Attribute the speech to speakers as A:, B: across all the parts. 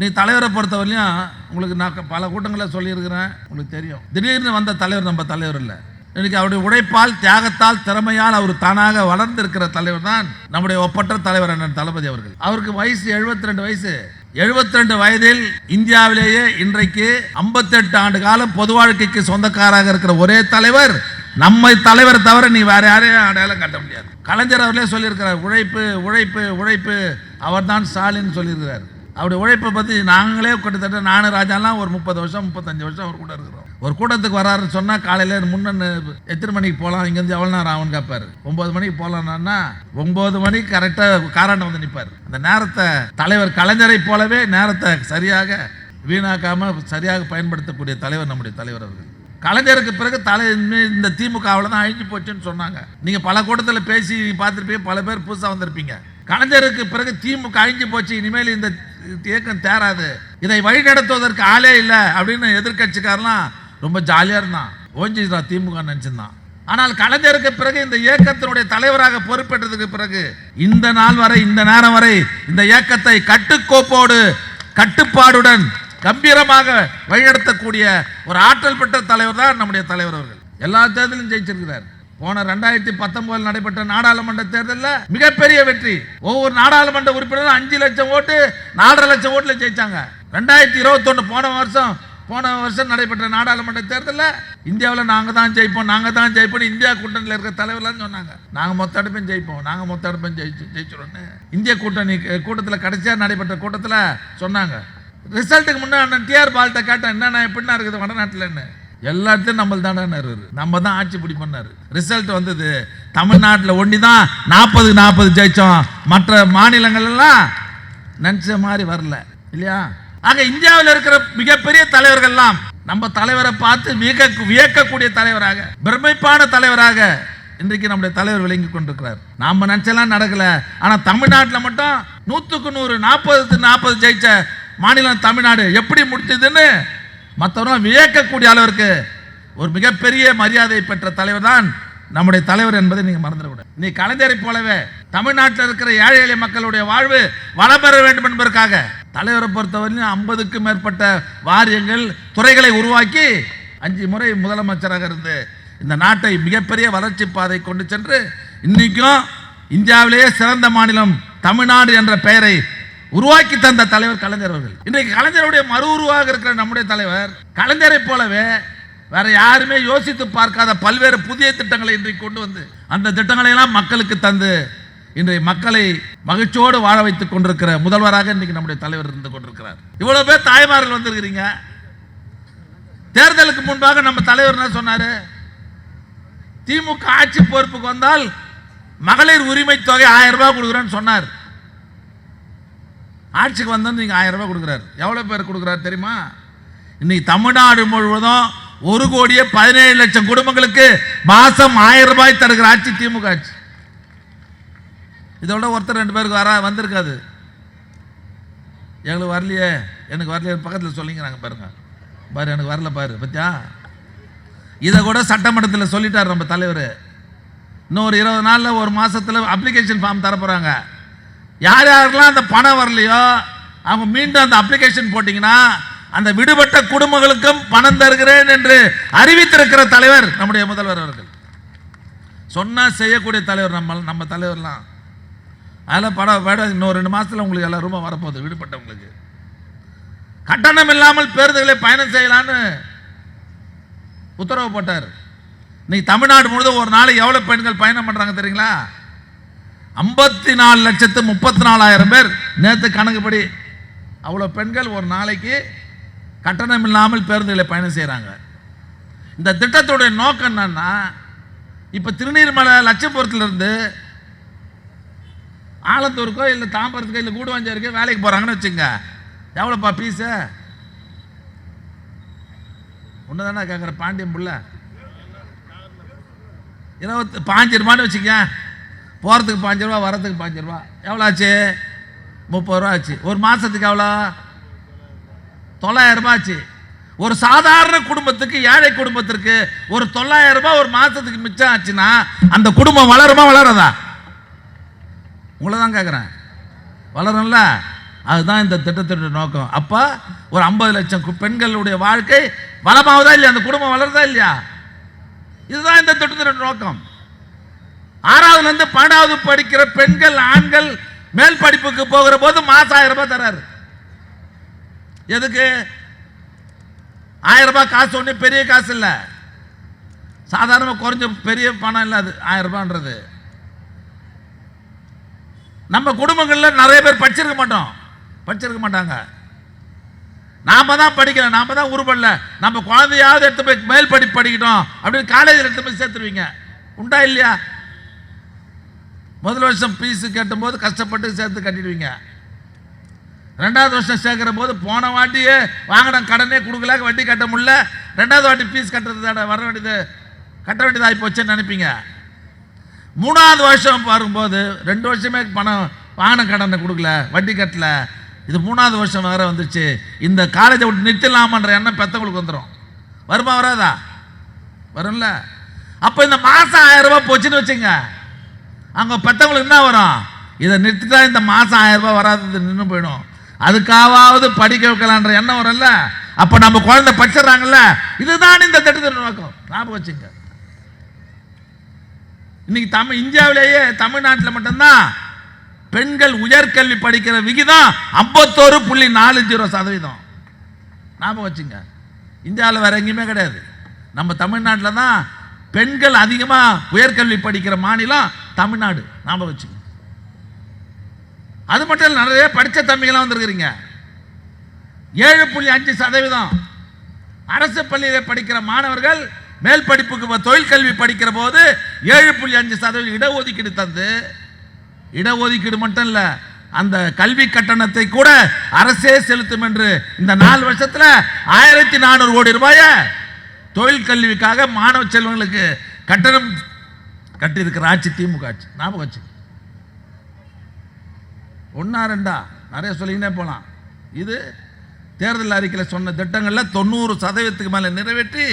A: நீ தலைவரை பொறுத்தவரையும் உங்களுக்கு நான் பல கூட்டங்களில் சொல்லியிருக்கிறேன். உங்களுக்கு தெரியும். திடீர்னு வந்த தலைவர் நம்ம தலைவர் இல்லை. இன்னைக்கு அவருடைய உழைப்பால் தியாகத்தால் திறமையால் அவர் தானாக வளர்ந்திருக்கிற தலைவர் தான் நம்முடைய ஒப்பற்ற தலைவர் அண்ணன் தளபதி அவர்கள். அவருக்கு வயசு 72 வயசு. 72 வயதில் இந்தியாவிலேயே இன்றைக்கு 58 ஆண்டு காலம் பொது வாழ்க்கைக்கு சொந்தக்காராக இருக்கிற ஒரே தலைவர் நம்மை தலைவர் தவிர நீ வேற யாரையும் அடையாளம் காட்ட முடியாது. கலைஞர் அவர்களே சொல்லியிருக்கிறார் உழைப்பு உழைப்பு உழைப்பு. அவர்தான் ஸ்டாலின் சொல்லியிருக்கிறார். அவருடைய உழைப்பை பற்றி நாங்களே கிட்டத்தட்ட நானும் ராஜாலாம் ஒரு முப்பது வருஷம் முப்பத்தஞ்சு வருஷம் அவர் கூட இருக்கிறோம். ஒரு கூட்டத்துக்கு வராருன்னு சொன்னால் காலையில் முன்னன்னு எத்தனை மணிக்கு போகலாம் இங்கேருந்து எவ்வளோ நேரம் ஆகும்னு கேட்பார் ஒம்பது மணிக்கு போகலான்னா ஒம்பது மணிக்கு கரெக்டாக காராண்ட வந்து நிற்பார் அந்த நேரத்தை தலைவர் கலைஞரை போலவே நேரத்தை சரியாக வீணாக்காமல் சரியாக பயன்படுத்தக்கூடிய தலைவர் நம்முடைய தலைவர் அவர்கள். கலைஞருக்கு பிறகு தலை இந்த திமுகவில் தான் அழிஞ்சு போச்சுன்னு சொன்னாங்க. நீங்கள் பல கூட்டத்தில் பேசி பார்த்துருப்பீங்க பல பேர் புதுசாக வந்திருப்பீங்க. கலைஞருக்கு பிறகு திமுக அழிஞ்சு போச்சு இனிமேல் இந்த இயக்கம் தேராது. இதை வழி நடத்துவதற்கு ஆளே இல்லை அப்படின்னு எதிர்க்கட்சிக்காரெல்லாம் ரொம்ப ஜாலியாக இருந்தான். ஓஞ்சிதான் திமுக நினச்சிருந்தான். ஆனால் கலைஞருக்கு பிறகு இந்த இயக்கத்தினுடைய தலைவராக பொறுப்பேற்றதுக்கு பிறகு இந்த நாள் வரை இந்த நேரம் வரை இந்த இயக்கத்தை கட்டுக்கோப்போடு கட்டுப்பாடுடன் கம்பீரமாக வழிநடத்தக்கூடிய ஒரு ஆற்றல் பெற்ற தலைவர் தான் நம்முடைய தலைவர் அவர்கள். எல்லா தேர்தலும் ஜெயிச்சிருக்கிறார். போன ரெண்டாயிரத்தி பத்தொன்பதில் நடைபெற்ற நாடாளுமன்ற தேர்தலில் மிகப்பெரிய வெற்றி. ஒவ்வொரு நாடாளுமன்ற உறுப்பினரும் அஞ்சு லட்சம் ஓட்டு நாலரை லட்சம் ஓட்டுல ஜெயிச்சாங்க. ரெண்டாயிரத்தி இருபத்தொன்று போன வருஷம் போன வருஷம் நடைபெற்ற நாடாளுமன்ற தேர்தலில் இந்தியாவில் நாங்கள் தான் ஜெயிப்போம் நாங்கள் தான் ஜெயிப்போம் இந்தியா கூட்டணியில் இருக்கிற தலைவர்லாம் சொன்னாங்க. நாங்கள் மொத்த அடுப்பையும் ஜெயிப்போம் நாங்கள் மொத்த அடுப்பையும் ஜெயிச்சு ஜெயிச்சிடோன்னு இந்திய கூட்டணி கூட்டத்தில் கடைசியாக நடைபெற்ற கூட்டத்தில் சொன்னாங்க. ரிசல்ட்டுக்கு முன்னே டிஆர் பால்கிட்ட கேட்டேன் என்னண்ணா எப்படின்னா இருக்குது வடநாட்டில்னு எல்லாத்தையும் நம்மள தானே நம்ம தான் ஆட்சி பிடிப்பண்ணாரு ரிசல்ட் வந்தது தமிழ்நாட்டில் ஒண்டி தான் நாற்பது நாற்பது ஜெயிச்சோம். மற்ற மாநிலங்கள் எல்லாம் நினச்ச மாதிரி வரல. இல்லையா? ஆக இந்தியாவில் இருக்கிற மிகப்பெரிய தலைவர்கள்லாம் நம்ம தலைவரை பார்த்து வியக்க வியக்கக்கூடிய தலைவராக பிரமிப்பான தலைவராக இன்றைக்கு நம்முடைய தலைவர் விளங்கி கொண்டிருக்கிறார். நாம நினைச்செல்லாம் நடக்கல. ஆனா தமிழ்நாட்டில் மட்டும் நூற்றுக்கு நூறு நாற்பது நாற்பது ஜெயிச்ச மாநிலம் தமிழ்நாடு எப்படி முடிச்சதுன்னு மற்றவரும் வியக்கக்கூடிய அளவிற்கு ஒரு மிகப்பெரிய மரியாதை பெற்ற தலைவர் தான் நம்முடைய தலைவர் என்பதை நீங்கள் மறந்துடக்கூடாது. நீ கலைஞரை போலவே தமிழ்நாட்டில் இருக்கிற ஏழை எளிய மக்களுடைய வாழ்வு வளம் பெற வேண்டும் என்பதற்காக தலைவரை பொறுத்தவரையிலும் ஐம்பதுக்கும் மேற்பட்ட வாரியங்கள் துறைகளை உருவாக்கி அஞ்சு முறை முதலமைச்சராக இருந்து இந்த நாட்டை மிகப்பெரிய வளர்ச்சி பாதை கொண்டு சென்று இன்றைக்கும் இந்தியாவிலேயே சிறந்த மாநிலம் தமிழ்நாடு என்ற பெயரை உருவாக்கி தந்த தலைவர் கலைஞர் அவர்கள். இன்றைக்கு கலைஞருடைய மறு உருவாக இருக்கிற நம்முடைய தலைவர் கலைஞரை போலவே வேற யாருமே யோசித்து பார்க்காத பல்வேறு புதிய திட்டங்களை இன்றைக்கு கொண்டு வந்து அந்த திட்டங்களை எல்லாம் மக்களுக்கு தந்து இன்றைய மக்களை மகிழ்ச்சியோடு வாழ வைத்துக் கொண்டிருக்கிற முதல்வராக இன்றைக்கு நம்முடைய தலைவர் இருந்து கொண்டிருக்கிறார். இவ்வளவு பேர் தாய்மார்கள் வந்திருக்கிறீங்க. தேர்தலுக்கு முன்பாக நம்ம தலைவர் என்ன சொன்னாரு? திமுக ஆட்சி பொறுப்புக்கு வந்தால் மகளிர் உரிமை தொகை ஆயிரம் ரூபாய் கொடுக்குறேன்னு சொன்னார். ஆட்சிக்கு வந்தால் நீங்கள் ஆயிரம் ரூபாய் கொடுக்குறாரு. எவ்வளோ பேர் கொடுக்குறாரு தெரியுமா? இன்னைக்கு தமிழ்நாடு முழுவதும் ஒரு கோடியே பதினேழு லட்சம் குடும்பங்களுக்கு மாதம் ஆயிரம் ரூபாய் தருகிற ஆட்சி திமுக ஆட்சி. இதோட ஒருத்தர் ரெண்டு பேருக்கு வர வந்திருக்காது. எங்களுக்கு வரலையே. எனக்கு வரலையே. பக்கத்தில் சொல்லிங்கிறாங்க பாருங்க. பாரு எனக்கு வரல பாரு. பத்தியா? இதை கூட சட்டமன்றத்தில் சொல்லிட்டார் நம்ம தலைவர். இன்னும் ஒரு இருபது நாளில் ஒரு மாதத்தில் அப்ளிகேஷன் ஃபார்ம் தர போகிறாங்க யார் யாரெல்லாம் அந்த பணம் வரலையோ அவங்க மீண்டும் அந்த அப்ளிகேஷன் போட்டிங்கன்னா அந்த விடுபட்ட குடும்பங்களுக்கும் பணம் தருகிறேன் என்று அறிவித்திருக்கிற தலைவர் நம்முடைய முதல்வர் அவர்கள். சொன்னால் செய்யக்கூடிய தலைவர் நம்ம நம்ம தலைவர்லாம். அதில் படம் வேட இன்னும் ரெண்டு மாசத்துல உங்களுக்கு எல்லா ரூபாய் வரப்போகுது விடுபட்டவங்களுக்கு. கட்டணம் இல்லாமல் பேருந்துகளை பயணம் செய்யலான்னு உத்தரவு போட்டார். இன்னைக்கு தமிழ்நாடு முழுதும் ஒரு நாளைக்கு எவ்வளோ பெண்கள் பயணம் பண்ணுறாங்க தெரியுங்களா? ஐம்பத்தி நாலு லட்சத்து முப்பத்தி நாலாயிரம் பேர். நேற்று கணக்குப்படி அவ்வளோ பெண்கள் ஒரு நாளைக்கு கட்டணம் இல்லாமல் பேருந்துகளை பயணம் செய்கிறாங்க இந்த திட்டத்துடைய நோக்கம் என்னன்னா இப்போ திருநீர்மலை லட்சபுரத்துலேருந்து ஆலத்தூருக்கோ இல்லை தாம்பரத்துக்கோ இல்லை கூடுவாஞ்சாருக்கோ வேலைக்கு போகிறாங்கன்னு வச்சுங்க. எவ்வளோப்பா ஃபீஸு ஒன்று தானே கேட்குற பாண்டியம் புள்ள. இருபத்தி பாஞ்சு ரூபான்னு வச்சுக்கேன் போகிறதுக்கு பாஞ்சு ரூபா வரதுக்கு பாஞ்சு ரூபா. எவ்வளோ ஆச்சு முப்பது ரூபா ஆச்சு. ஒரு மாதத்துக்கு எவ்வளோ? தொள்ளாயிரம் ரூபா ஆச்சு. ஒரு சாதாரண குடும்பத்துக்கு ஏழை குடும்பத்திற்கு ஒரு தொள்ளாயிரம் ரூபாய் ஒரு மாதத்துக்கு மிச்சம் ஆச்சுன்னா அந்த குடும்பம் வளருமா வளராதா? உங்களை தான் கேட்குறேன் வளரும்ல? அதுதான் இந்த திட்டத்தினுடைய நோக்கம். அப்போ ஒரு ஐம்பது லட்சம் பெண்களுடைய வாழ்க்கை வளமாவதா இல்லையா? அந்த குடும்பம் வளருதா இல்லையா? இதுதான் இந்த திட்டத்தினுடைய நோக்கம். ஆறாவதுல இருந்து பன்னெண்டாவது படிக்கிற பெண்கள் ஆண்கள் மேல் படிப்புக்கு போகிற போது மாசம் ஆயிரம் ரூபாய் தராரு எதுக்கு? ஆயிரம் ரூபாய் காசு ஒன்றும் பெரிய காசு இல்லை. சாதாரணமாக குறைஞ்ச பெரிய பணம் இல்லை அது ஆயிரம் ரூபான்றது. நம்ம குடும்பங்களில் நிறைய பேர் படிச்சிருக்க மாட்டோம். படிச்சிருக்க மாட்டாங்க. நாம தான் படிக்கல நாம தான் உருப்படல நம்ம குழந்தையாவது எடுத்து போய் மேல் படிப்பு படிக்கட்டும் அப்படின்னு காலேஜில் எடுத்து போய் சேர்த்துருவீங்க. உண்டா இல்லையா? முதல் வருஷம் ஃபீஸ் கட்டும்போது கஷ்டப்பட்டு சேர்த்து கட்டிடுவீங்க. ரெண்டாவது வருஷம் சேர்க்குற போது போன வாட்டியே வாங்கின கடனே கொடுக்கல வட்டி கட்ட முடியல. ரெண்டாவது வாட்டி ஃபீஸ் கட்டுறது வர வேண்டியது. கட்ட வேண்டியதாகி போச்சுன்னு நினைப்பீங்க. மூணாவது வருஷம் வரும்போது ரெண்டு வருஷமே பணம் வாங்கின கடனை கொடுக்கல வட்டி கட்டல. இது மூணாவது வருஷம் வேற வந்துருச்சு. இந்த காலேஜை விட்டு நிறுத்தலாமன்ற எண்ணம் பெத்தவங்களுக்கு வந்துடும் வருமா வராதா? வரும்ல. அப்போ இந்த மாதம் ஆயிரம் ரூபாய் போச்சுன்னு வச்சுங்க அங்கே பெற்றவங்களுக்கு என்ன வரும்? இதை நிறுத்திட்டா இந்த மாதம் ஆயிரம் ரூபாய் வராதது நின்று போயிடும். அதுக்காவது படிக்க வைக்கலான்ற எண்ணம் வரும்ல? அப்போ நம்ம குழந்தை படிச்சிடுறாங்கல்ல? இதுதான் இந்த திட்டத்தின் நோக்கம். ஞாபகம் வச்சுங்க. இன்னைக்கு தமிழ் இந்தியாவிலேயே தமிழ்நாட்டில் மட்டும்தான் பெண்கள் உயர்கல்வி படிக்கிற விகிதம் ஐம்பத்தோரு புள்ளி நாலு ஜீரோ சதவீதம். ஞாபகம் வச்சுங்க. இந்தியாவில் வேற எங்கேயுமே கிடையாது. நம்ம தமிழ்நாட்டில் தான் பெண்கள் அதிகமாக உயர்கல்வி படிக்கிற மாநிலம் தமிழ்நாடு. ஞாபகம் வச்சு அது மட்டும் இல்லை நிறைய படித்த தம்பிகளாம் வந்திருக்கிறீங்க. ஏழு புள்ளி அஞ்சு சதவீதம். அரசு பள்ளியில் படிக்கிற மாணவர்கள் மேல் படிப்புக்கு தொழில் கல்வி படிக்கிற போது ஏழு புள்ளி அஞ்சு சதவீதம் இடஒதுக்கீடு தந்து இடஒதுக்கீடு மட்டும் இல்லை அந்த கல்வி கட்டணத்தை கூட அரசே செலுத்தும் என்று இந்த நாலு வருஷத்தில் ஆயிரத்தி நானூறு கோடி ரூபாய தொழில் கல்விக்காக மாணவ செல்வங்களுக்கு கட்டணம் கட்டியிருக்கிற ஆட்சி திமுக ஆட்சி. ஞாபகம் வச்சு. ஒன்றா ரெண்டா? நிறைய சொல்லிக்கினே போகலாம். இது தேர்தல் அறிக்கையில் சொன்ன திட்டங்களில் தொண்ணூறு சதவீதத்துக்கு மேலே நிறைவேற்றி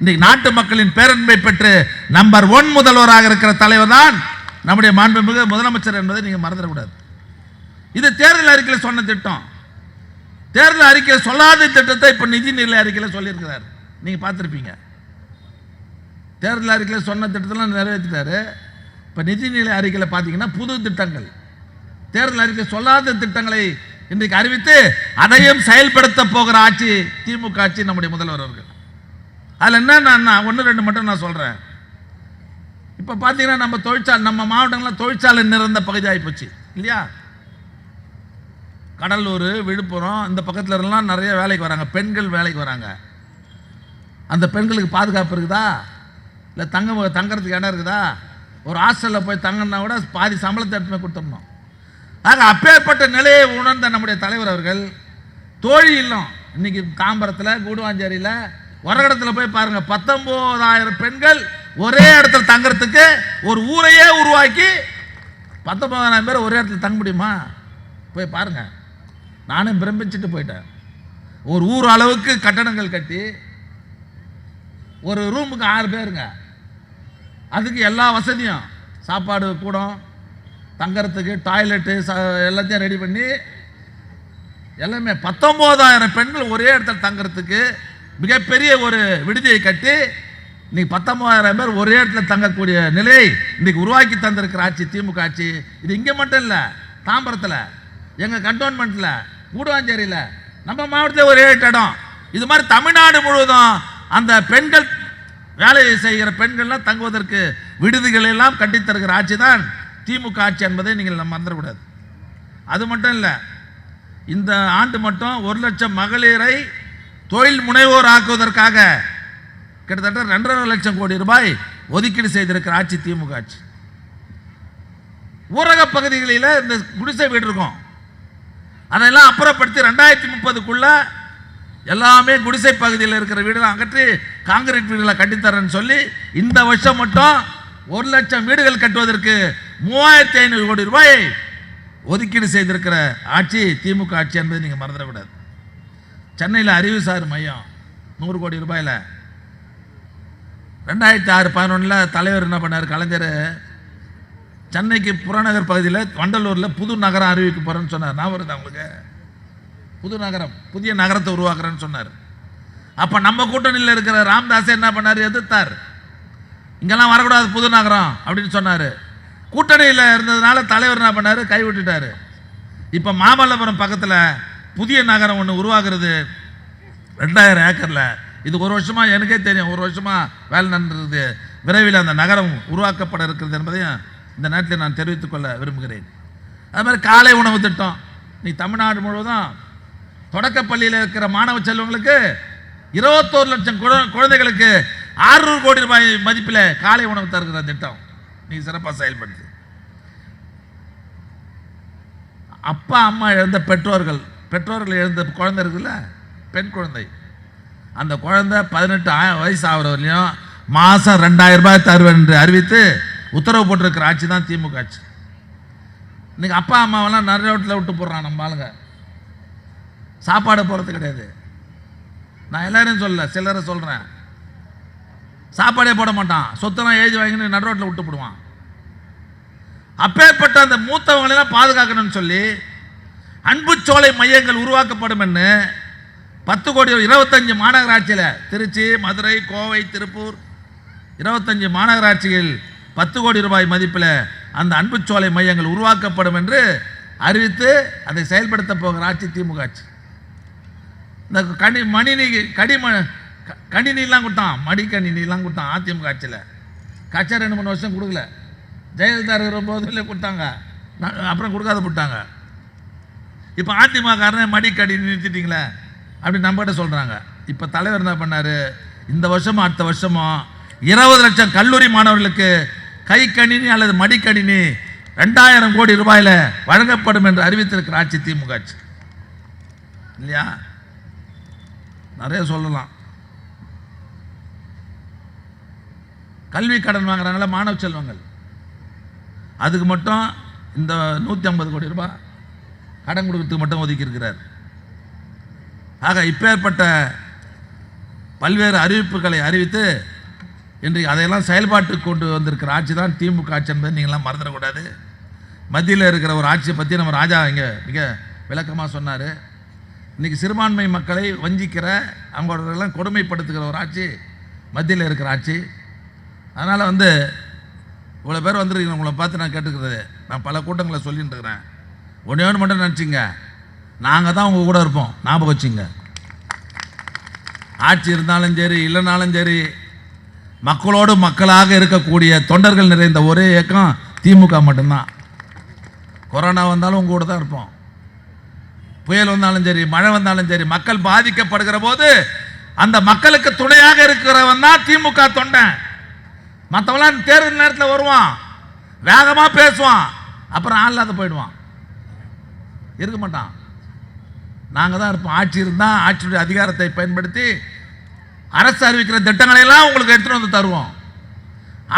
A: இன்றைக்கு நாட்டு மக்களின் பேரன்பை பெற்று நம்பர் ஒன் முதல்வராக இருக்கிற தலைவர் தான் நம்முடைய மாண்புமிகு முதலமைச்சர் என்பதை நீங்கள் மறந்துடக்கூடாது. இது தேர்தல் அறிக்கையில் சொன்ன திட்டம். தேர்தல் அறிக்கையில் சொல்லாத திட்டத்தை இப்போ நிதிநிலை அறிக்கையில் சொல்லியிருக்கிறார். நீங்கள் பார்த்துருப்பீங்க. தேர்தல் அறிக்கையில் சொன்ன திட்டத்தெல்லாம் நிறைவேற்றிட்டாரு. இப்போ நிதிநிலை அறிக்கையில் பார்த்தீங்கன்னா புது திட்டங்கள். தேர்தல் அறிக்கை சொல்லாத திட்டங்களை இன்றைக்கு அறிவித்து அதையும் செயல்படுத்த போகிற ஆட்சி திமுக ஆட்சி நம்முடைய முதல்வர் அவர்கள். அதில் என்ன நான் ஒன்று ரெண்டு மட்டும் நான் சொல்கிறேன் இப்போ பார்த்தீங்கன்னா நம்ம தொழிற்சாலை நம்ம மாவட்டங்களில் தொழிற்சாலை நிறந்த பகுதியாகி போச்சு இல்லையா? கடலூர் விழுப்புரம் இந்த பக்கத்தில் எல்லாம் நிறைய வேலைக்கு வராங்க பெண்கள் வேலைக்கு வராங்க. அந்த பெண்களுக்கு பாதுகாப்பு இருக்குதா? இல்லை தங்க தங்கறதுக்கு இடம் இருக்குதா? ஒரு ஹாஸ்டலில் போய் தங்கினா கூட பாதி சம்பளத்தை எடுத்துமே கொடுத்துடணும். ஆக அப்பேற்பட்ட நிலையை உணர்ந்த நம்முடைய தலைவர் அவர்கள் தோழி இல்லம் இன்னைக்கு தாம்பரத்தில் கூடுவாஞ்சேரியில் உரகடத்தில் போய் பாருங்கள் பத்தொம்போதாயிரம் பெண்கள் ஒரே இடத்துல தங்கிறதுக்கு ஒரு ஊரையே உருவாக்கி பத்தொன்பதாயிரம் பேர் ஒரே இடத்துல தங்க முடியுமா? போய் பாருங்க. நானும் பிரமிச்சிட்டு போயிட்டேன். ஒரு ஊர் அளவுக்கு கட்டடங்கள் கட்டி ஒரு ரூமுக்கு ஆறு பேருங்க. அதுக்கு எல்லா வசதியும். சாப்பாடு கூடம் தங்கறதுக்கு டாய்லெட்டு ச எல்லாத்தையும் ரெடி பண்ணி எல்லாமே பத்தொம்போதாயிரம் பெண்கள் ஒரே இடத்துல தங்கறதுக்கு மிகப்பெரிய ஒரு விடுதியை கட்டி இன்னைக்கு பத்தொன்பதாயிரம் பேர் ஒரே இடத்துல தங்கக்கூடிய நிலை இன்னைக்கு உருவாக்கி தந்திருக்கிற ஆட்சி திமுக ஆட்சி. இது இங்கே மட்டும் இல்லை தாம்பரத்தில் எங்கள் கண்டோன்மெண்ட்டில் கூடுவாஞ்சேரியில் நம்ம மாவட்டத்தில் ஒரே எட்டு இடம். இது மாதிரி தமிழ்நாடு முழுவதும் அந்த பெண்கள் வேலை செய்கிற பெண்கள்லாம் தங்குவதற்கு விடுதிகளெல்லாம் எல்லாம் ஆட்சி தான் திமுக ஆட்சி என்பதை நீங்கள் நம்ம மறந்துடக்கூடாது. அது மட்டும் இல்லை இந்த ஆண்டு மட்டும் ஒரு லட்சம் மகளிரை தொழில் முனைவோர் ஆக்குவதற்காக கிட்டத்தட்ட ரெண்டரை லட்சம் கோடி ரூபாய் ஒதுக்கீடு செய்திருக்கிற ஆட்சி திமுக ஆட்சி. ஊரக பகுதிகளில் இந்த குடிசை வீடு இருக்கும். அதெல்லாம் அப்புறப்படுத்தி ரெண்டாயிரத்தி முப்பதுக்குள்ளே எல்லாமே குடிசை பகுதியில் இருக்கிற வீடுகளை அகற்றி காங்கிரீட் வீடுகளை கட்டித்தரேன்னு சொல்லி இந்த வருஷம் மட்டும் ஒரு லட்சம் வீடுகள் கட்டுவதற்கு மூவாயிரத்தி ஐநூறு கோடி ரூபாய் ஒதுக்கீடு செய்திருக்கிற ஆட்சி திமுக ஆட்சி என்பதை நீங்கள் மறந்துடக்கூடாது. சென்னையில் அறிவுசார் மையம் நூறு கோடி ரூபாயில். ரெண்டாயிரத்தி ஆறு பதினொன்றில் தலைவர் என்ன பண்ணார்? கலைஞர் சென்னைக்கு புறநகர் பகுதியில் வண்டலூரில் புது நகரம் அறிவிக்க போகிறேன்னு சொன்னார். நான் வருது அவங்களுக்கு புது நகரம் புதிய நகரத்தை உருவாக்குறேன்னு சொன்னார். அப்போ நம்ம கூட்டணியில் இருக்கிற ராம்தாஸ் என்ன பண்ணார்? எதிர்த்தார். இங்கெல்லாம் வரக்கூடாது புது நகரம் அப்படின்னு சொன்னார். கூட்டணியில் இருந்ததுனால தலைவர் என்ன பண்ணார்? கைவிட்டுட்டார் இப்போ மாமல்லபுரம் பக்கத்தில் புதிய நகரம் ஒன்று உருவாக்குறது ரெண்டாயிரம் ஏக்கரில். இது ஒரு வருஷமாக எனக்கே தெரியும் ஒரு வருஷமாக வேலை நடந்துருக்குது. விரைவில் அந்த நகரம் உருவாக்கப்பட இருக்கிறது என்பதையும் இந்த நேரத்தில் நான் தெரிவித்துக்கொள்ள விரும்புகிறேன். அது மாதிரி காலை உணவு திட்டம். நீ தமிழ்நாடு முழுவதும் தொடக்கப்பள்ளியில் இருக்கிற மாணவ செல்வங்களுக்கு இருபத்தோரு லட்சம் குழ- குழந்தைகளுக்கு 600 கோடி ரூபாய் மதிப்பில் காலை உணவு தருகிற திட்டம். நீ சிறப்பாக செயல்படுது அப்பா அம்மா இழந்த பெற்றோர்கள் பெற்றோர்கள் இழந்த குழந்தை இருக்குல்ல? பெண் குழந்தை. அந்த குழந்தை பதினெட்டு ஆ- வயசு ஆகிற வரையும் மாதம் ரெண்டாயிரம் ரூபாய் தருவேன் என்று அறிவித்து உத்தரவு போட்டிருக்கிற ஆட்சி தான் திமுக ஆட்சி. இன்றைக்கி அப்பா அம்மாவெல்லாம் நிறைய ரோட்டில் விட்டு போடுறான் நம்ம ஆளுங்க. சாப்பாடு போகிறது கிடையாது. நான் எல்லாரையும் சொல்லல சிலரை சொல்கிறேன் சாப்பாடே போட மாட்டான். சொத்தெல்லாம் எழுதி வாங்கின்னு நடு ரோட்டில் விட்டு போடுவான். அப்பேற்பட்ட அந்த மூத்தவங்களெல்லாம் பாதுகாக்கணும்னு சொல்லி அன்புச்சோலை மையங்கள் உருவாக்கப்படும் என்று பத்து கோடி இருபத்தஞ்சு மாநகராட்சியில் திருச்சி மதுரை கோவை திருப்பூர் இருபத்தஞ்சு மாநகராட்சியில் பத்து கோடி ரூபாய் மதிப்பில் அந்த அன்புச்சோலை மையங்கள் உருவாக்கப்படும் என்று அறிவித்து அதை செயல்படுத்த போகிற ஆட்சி திமுக ஆட்சி. இந்த கனி மணினி கடிம க- கணினிலாம் கொடுத்தான். மடிக்கணினிலாம் கொடுத்தான் அதிமுக ஆட்சியில். கட்சி ரெண்டு மூணு வருஷம் கொடுக்கல. ஜெயலலிதா இருக்கிற போதில் கொடுத்தாங்க. அப்புறம் கொடுக்காத போட்டாங்க. இப்போ அதிமுகக்காரனே மடிக்கணினி நிறுத்திட்டீங்களே அப்படி நம்மகிட்ட சொல்கிறாங்க இப்போ தலைவர் என்ன பண்ணார்? இந்த வருஷமும் அடுத்த வருஷமும் இருபது லட்சம் கல்லூரி மாணவர்களுக்கு கை கணினி அல்லது மடிக்கணினி ரெண்டாயிரம் கோடி ரூபாயில் வழங்கப்படும் என்று அறிவித்திருக்கிற ஆட்சி திமுக ஆட்சி. இல்லையா? நிறைய சொல்லலாம். கல்வி கடன் வாங்குறாங்களே மாணவ செல்வங்கள். அதுக்கு மட்டும் இந்த நூற்றி ஐம்பது கோடி ரூபாய் கடன் கொடுக்கறதுக்கு மட்டும் ஒதுக்கி இருக்கிறார். ஆக இப்பேற்பட்ட பல்வேறு அறிவிப்புகளை அறிவித்து இன்றைக்கு அதையெல்லாம் செயல்பாட்டுக்கு கொண்டு வந்திருக்கிற ஆட்சி தான் திமுக ஆட்சி என்பதை நீங்களாம் மறந்துடக்கூடாது. மத்தியில் இருக்கிற ஒரு ஆட்சியை பற்றி நம்ம ராஜா இங்கே மிக விளக்கமாக சொன்னார். இன்றைக்கி சிறுபான்மை மக்களை வஞ்சிக்கிற அவங்களெல்லாம் கொடுமைப்படுத்துகிற ஒரு ஆட்சி மத்தியில் இருக்கிற ஆட்சி. அதனால் வந்து இவ்வளோ பேர் வந்துருக்கீங்க உங்களை பார்த்து நான் கேட்டுக்கிறது நான் பல கூட்டங்களை சொல்லிட்டு இருக்கிறேன் ஒன்றே ஒன்று மட்டும் நினச்சிங்க. நாங்கள் தான் உங்கள் கூட இருப்போம். ஞாபகம் வச்சுங்க. ஆட்சி இருந்தாலும் சரி இல்லைனாலும் சரி மக்களோடு மக்களாக இருக்கக்கூடிய தொண்டர்கள் நிறைந்த ஒரே இயக்கம் திமுக மட்டும்தான். கொரோனா வந்தாலும் உங்கள் கூட தான் இருப்போம். புயல் வந்தாலும் சரி மழை வந்தாலும் சரி மக்கள் பாதிக்கப்படுகிற போது அந்த மக்களுக்கு துணையாக இருக்கிறவன் தான் திமுக தொண்டன். மற்றவெல்லாம் தேர்தல் நேரத்தில் வருவான் வேகமாக பேசுவான் அப்புறம் ஆள் இல்லாத போயிடுவான். இருக்க மாட்டான். நாங்கள் தான் இருப்போம். ஆட்சி இருந்தால் ஆட்சியுடைய அதிகாரத்தை பயன்படுத்தி அரசு அறிவிக்கிற திட்டங்களை எல்லாம் உங்களுக்கு எடுத்துகிட்டு வந்து தருவோம்.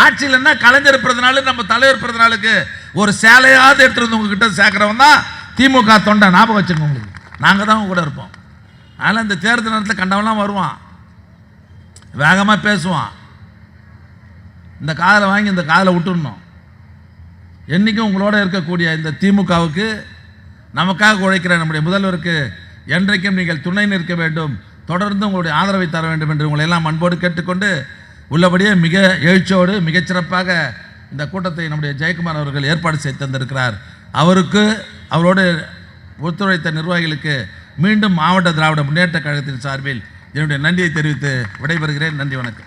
A: ஆட்சியில் என்ன கலைஞர் பிறந்தநாள் நம்ம தலைவர் பிறந்தநாளுக்கு ஒரு சேலையாவது எடுத்துகிட்டு வந்து உங்ககிட்ட சேர்க்குறவன் தான் திமுக தொண்டை ஞாபகம் வச்சுக்கோங்க உங்களுக்கு. நாங்கள் தான் கூட இருப்போம். அதனால் இந்த தேர்தல் நேரத்தில் கண்டவன்லாம் வருவான். வேகமாக பேசுவான். இந்த காதலை வாங்கி இந்த காதலை விட்டுடணும் என்றைக்கும் உங்களோட இருக்கக்கூடிய இந்த திமுகவுக்கு நமக்காக உழைக்கிற நம்முடைய முதல்வருக்கு என்றைக்கும் நீங்கள் துணை நிற்க வேண்டும். தொடர்ந்து உங்களுடைய ஆதரவை தர வேண்டும் என்று உங்களை எல்லாம் அன்போடு கேட்டுக்கொண்டு உள்ளபடியே மிக எழுச்சியோடு மிகச்சிறப்பாக இந்த கூட்டத்தை நம்முடைய ஜெயக்குமார் அவர்கள் ஏற்பாடு செய்து தந்திருக்கிறார். அவருக்கு அவரோடு ஒத்துழைத்த நிர்வாகிகளுக்கு மீண்டும் மாவட்ட திராவிட முன்னேற்ற கழகத்தின் சார்பில் என்னுடைய நன்றியை தெரிவித்து விடைபெறுகிறேன். நன்றி வணக்கம்.